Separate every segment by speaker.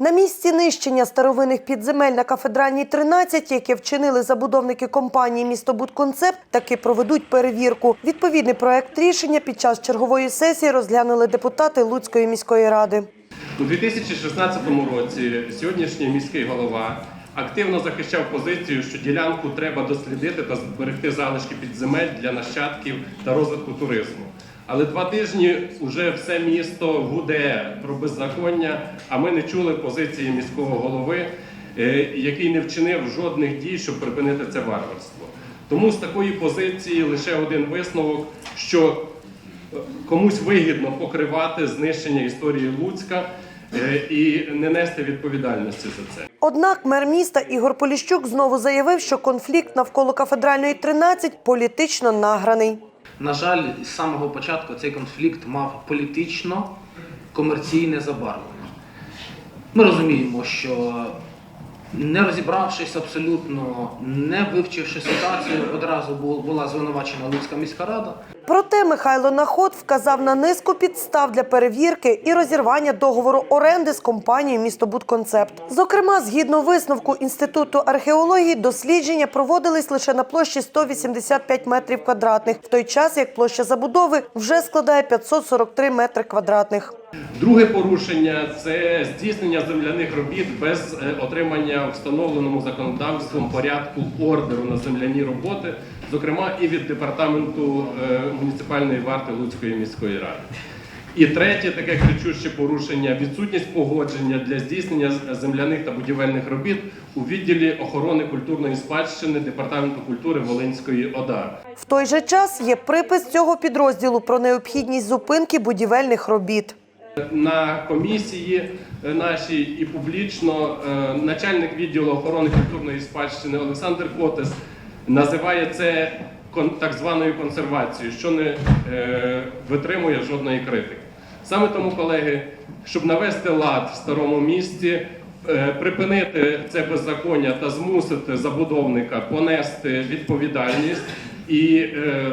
Speaker 1: На місці нищення старовинних підземель на кафедральній 13, яке вчинили забудовники компанії «Містобудконцепт», таки проведуть перевірку. Відповідний проект рішення під час чергової сесії розглянули депутати Луцької міської ради.
Speaker 2: У 2016 році сьогоднішній міський голова активно захищав позицію, що ділянку треба дослідити та зберегти залишки підземель для нащадків та розвитку туризму. Але два тижні вже все місто гуде про беззаконня, а ми не чули позиції міського голови, е, який не вчинив жодних дій, щоб припинити це варварство. Тому з такої позиції лише один висновок, що комусь вигідно покривати знищення історії Луцька е, і не нести відповідальності за це.
Speaker 1: Однак мер міста Ігор Поліщук знову заявив, що конфлікт навколо кафедральної 13 політично награний.
Speaker 3: На жаль, з самого початку цей конфлікт мав політично-комерційне забарвлення. Ми розуміємо, що не розібравшись абсолютно, не вивчивши ситуацію, одразу була звинувачена Луцька міська рада.
Speaker 1: Проте Михайло Наход вказав на низку підстав для перевірки і розірвання договору оренди з компанією «Містобудконцепт». Зокрема, згідно висновку Інституту археології, дослідження проводились лише на площі 185 метрів квадратних, в той час як площа забудови вже складає 543 метри квадратних.
Speaker 2: Друге порушення це здійснення земляних робіт без е, отримання встановленому законодавством порядку ордеру на земляні роботи, зокрема і від департаменту е, муніципальної варти Луцької міської ради. І третє таке кричуще порушення відсутність погодження для здійснення земляних та будівельних робіт у відділі охорони культурної спадщини департаменту культури Волинської ОДА.
Speaker 1: В той же час є припис цього підрозділу про необхідність зупинки будівельних робіт.
Speaker 2: На комісії е, нашій і публічно е, начальник відділу охорони культурної спадщини Олександр Котес називає це так званою консервацією, що не е, витримує жодної критики. Саме тому, колеги, щоб навести лад в старому місті, е, припинити це беззаконня та змусити забудовника понести відповідальність і е,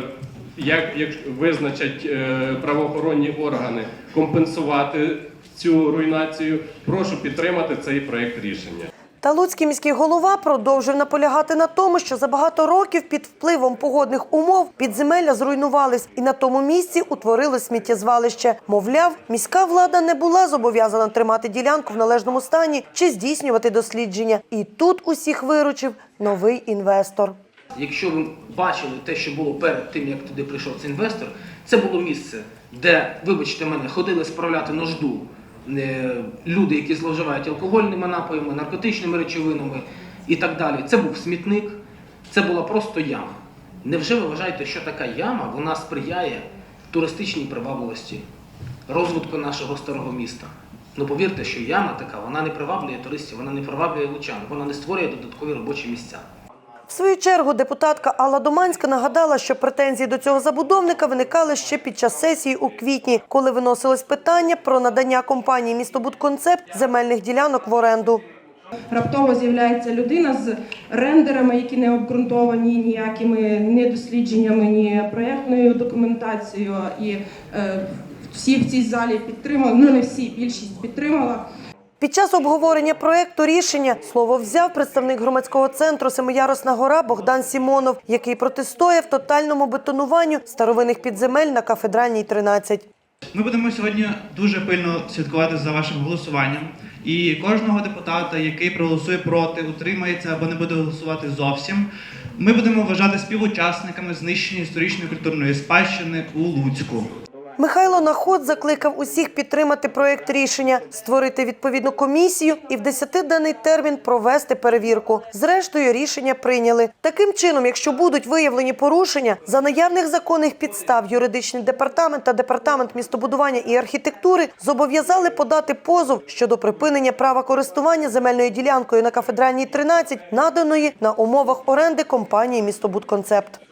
Speaker 2: як, як визначать е, правоохоронні органи компенсувати цю руйнацію, прошу підтримати цей проект рішення.
Speaker 1: Та Луцький міський голова продовжив наполягати на тому, що за багато років під впливом погодних умов підземелля зруйнувались і на тому місці утворилось сміттєзвалище. Мовляв, міська влада не була зобов'язана тримати ділянку в належному стані чи здійснювати дослідження. І тут усіх виручив новий інвестор.
Speaker 3: Якщо ви бачили те, що було перед тим, як туди прийшов цей інвестор, це було місце, де, вибачте мене, ходили справляти нужду люди, які зловживають алкогольними напоями, наркотичними речовинами і так далі. Це був смітник, це була просто яма. Невже ви вважаєте, що така яма вона сприяє туристичній привабливості, розвитку нашого старого міста? Ну повірте, що яма така, вона не приваблює туристів, вона не приваблює лучан, вона не створює додаткові робочі місця.
Speaker 1: В свою чергу депутатка Алла Доманська нагадала, що претензії до цього забудовника виникали ще під час сесії у квітні, коли виносилось питання про надання компанії «Містобудконцепт» земельних ділянок в оренду.
Speaker 4: Раптово з'являється людина з рендерами, які не обґрунтовані ніякими ні дослідженнями, ні проєктною документацією. І е, всі в цій залі підтримали, ну не всі, більшість підтримала.
Speaker 1: Під час обговорення проекту рішення слово взяв представник громадського центру Семиярусна гора Богдан Сімонов, який протестує в тотальному бетонуванню старовинних підземель на кафедральній 13.
Speaker 5: Ми будемо сьогодні дуже пильно слідкувати за вашим голосуванням. І кожного депутата, який проголосує проти, утримається або не буде голосувати зовсім, ми будемо вважати співучасниками знищення історичної культурної спадщини у Луцьку.
Speaker 1: Михайло Наход закликав усіх підтримати проект рішення, створити відповідну комісію і в 10-денний термін провести перевірку. Зрештою, рішення прийняли. Таким чином, якщо будуть виявлені порушення, за наявних законних підстав юридичний департамент та департамент містобудування і архітектури зобов'язали подати позов щодо припинення права користування земельною ділянкою на кафедральній 13, наданої на умовах оренди компанії «Містобудконцепт».